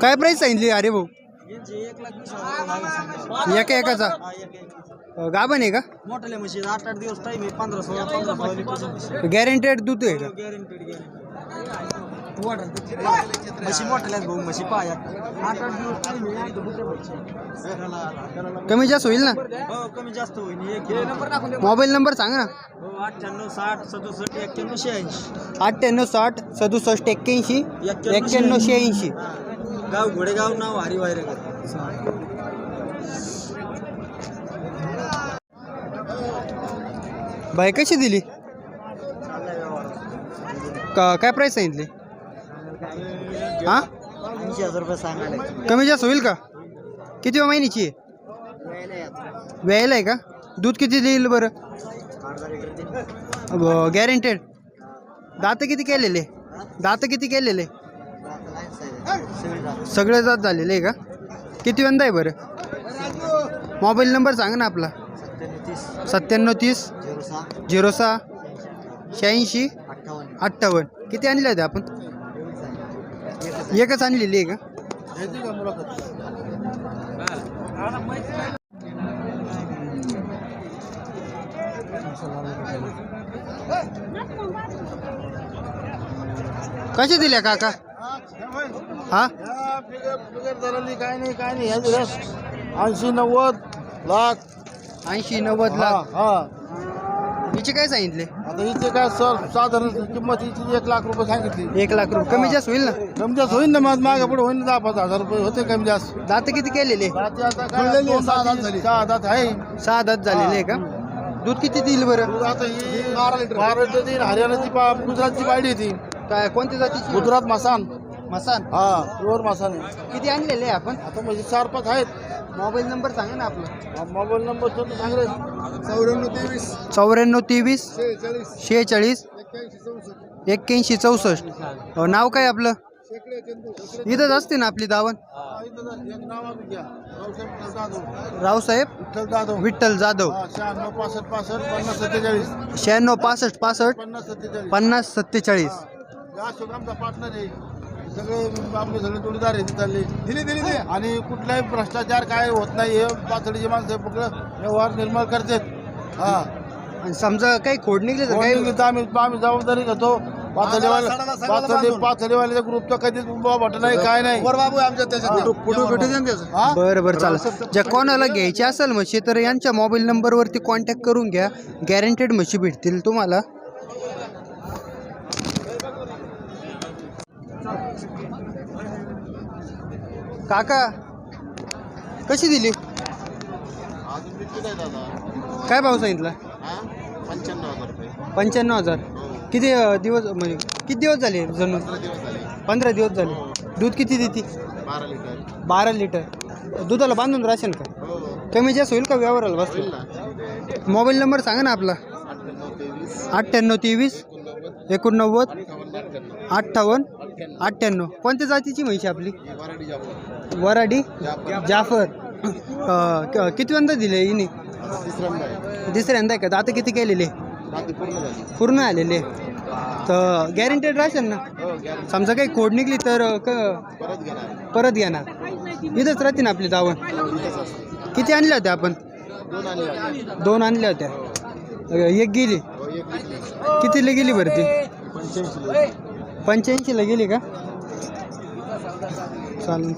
काय प्राईस सांगितली अरे भाऊ? एक एकाचा? हा, गाभण आहे का? मोठाले म्हशी आठ आठ दिवस टाईम आहे पंधरा सोळा पंधरा गॅरंटेड दूध आहे का? गॅरंटेड गॅरंटेड म्हशी मोठाल्या भाऊ म्हशी पाया. आठ आठ दिवस टाईम आहे इथं बुट्या भरायचे. कमी जास्त होईल ना? हो कमी जास्त होईल एक नंबर टाकून मोबाईल नंबर सांगा ना. हो अठ्ठ्याण्णव साठ सदुसष्ट एक्क्याण्णव शहाऐंशी अठ्ठ्याण्णव साठ सदुसष्ट एक्क्याऐंशी एक्क्याण्णव शहाऐंशी गाव घोडेगाव नाव हरी वायरेकर बाय कशी दिली? का काय प्राईस सांगितली? हां? ऐंशी हजार रुपये सांगायला कमी जास्त होईल का? किती महिन्याची? आहे व्यायला आहे का? दूध किती देईल बरं? गॅरंटेड दात किती केलेले? दात किती केलेले? सगळे जात झालेले आहे का? किती वंदा आहे बरं? मोबाईल नंबर सांगा ना आपला. सत्त्याण्णव तीस. झिरो सहा. शहाऐंशी. अठ्ठावन्न. अठ्ठावन्न. किती आणले होते आपण? एकच आणलेली आहे का? कशी दिल्या काका? हा? काय नाही काय नाही ऐंशी नव्वद लाख. ऐंशी नव्वद लाख. हा. हिचे काय सांगितले? आता इथे काय सर साधारण किंमत हिची एक लाख रुपये सांगितली. एक लाख रुपये. कमी जास्त होईल ना? कमी जास्त होईल ना मग मागे पुढे होईल ना दहा पाच हजार रुपये होते कमी जास्त. दात किती केलेले? रात्री आता काय सहा दात झाली. सहा दात आहे. सहा दात झालेले आहे का? दूध किती देईल बरं? दूध आता ही बारा लिटर. हरियाणाची पा गुजरातची बायडी ती. काय कोणत्या जातीची? गुजरात मासान. मसान? हा प्युअर मासान आहे. किती आणलेले आहे आपण? आता म्हणजे चार पाच आहेत. मोबाईल नंबर सांगा ना आपला. मोबाईल नंबर सांगले चौऱ्याण्णव तेवीस. चौऱ्याण्णव तेवीस? शेहेचाळीस. शेहेचाळीस? एक्क्याऐंशी चौसष्ट. एक्क्याऐंशी चौसष्ट. अहो, नाव काय आपलं? शेकडे चंदू इथंच असते ना आपली दावण? हा. एक नाव घ्या. रावसाहेब जाधव. रावसाहेब विठ्ठल जाधव. विठ्ठल जाधव. हा शहाण्णव पासष्ट पासष्ट पन्नास सत्तेचाळीस. शहाण्णव पासष्ट पासष्ट पन्नास सत्तेचाळीस. पन्नास सत्तेचाळीस. या शोध आमचा पार्टनर आहे. सगळे आपले सगळे जोडीदार आहे तिथले दिली दिली आणि कुठलाही भ्रष्टाचार काय होत नाही हे पातळीचे माणसं फक्त व्यवहार निर्माण करतात. हा. आणि समजा काही खोड निघले तर काही आम्ही आम्ही जबाबदारी घेतो. पातळीवाले पातळी पातळीवाल्याच्या ग्रुपचं कधीच वाटत नाही काय नाही. बाबू आमच्या त्याच्यात. हा? बरं बरं चालेल. ज्या कोणाला घ्यायची असेल म्हशी तर यांच्या मोबाईल नंबरवरती कॉन्टॅक्ट करून घ्या. गॅरंटेड म्हशी भेटतील तुम्हाला. काका कशी दिली? काय भाव सांगितला? पंच्याण्णव हजार रुपये. पंच्याण्णव हजार. किती दिवस म्हणजे किती दिवस झाले जणू? पंधरा दिवस झाले. दूध किती देते? बारा लिटर. बारा लिटर. दुधाला बांधून राशन का? हो. कमी जास्त होईल का व्यवहाराला बसतो मोबाईल नंबर सांगा ना आपला. अठ्ठ्याण्णव तेवीस. एकोणनव्वद अठ्ठावन्न अठ्ठ्याण्णव. कोणत्या जातीची म्हैशी आपली? वराडी जाफर. किती वंदा दिले हिने? तिसऱ्यांदा आहे. का? आता किती केलेले? पूर्ण आलेले. तर गॅरंटेड राशन ना? हो समजा काही खोड निघली तर क परत घेणार. इथंच राहते ना आपली दावण. किती आणल्या होत्या आपण? दोन आणल्या होत्या. अं, एक गेली. हो कितीला गेली बरं ती? पंच्याऐंशी पंच्याऐंशीला गेली का? चालेल.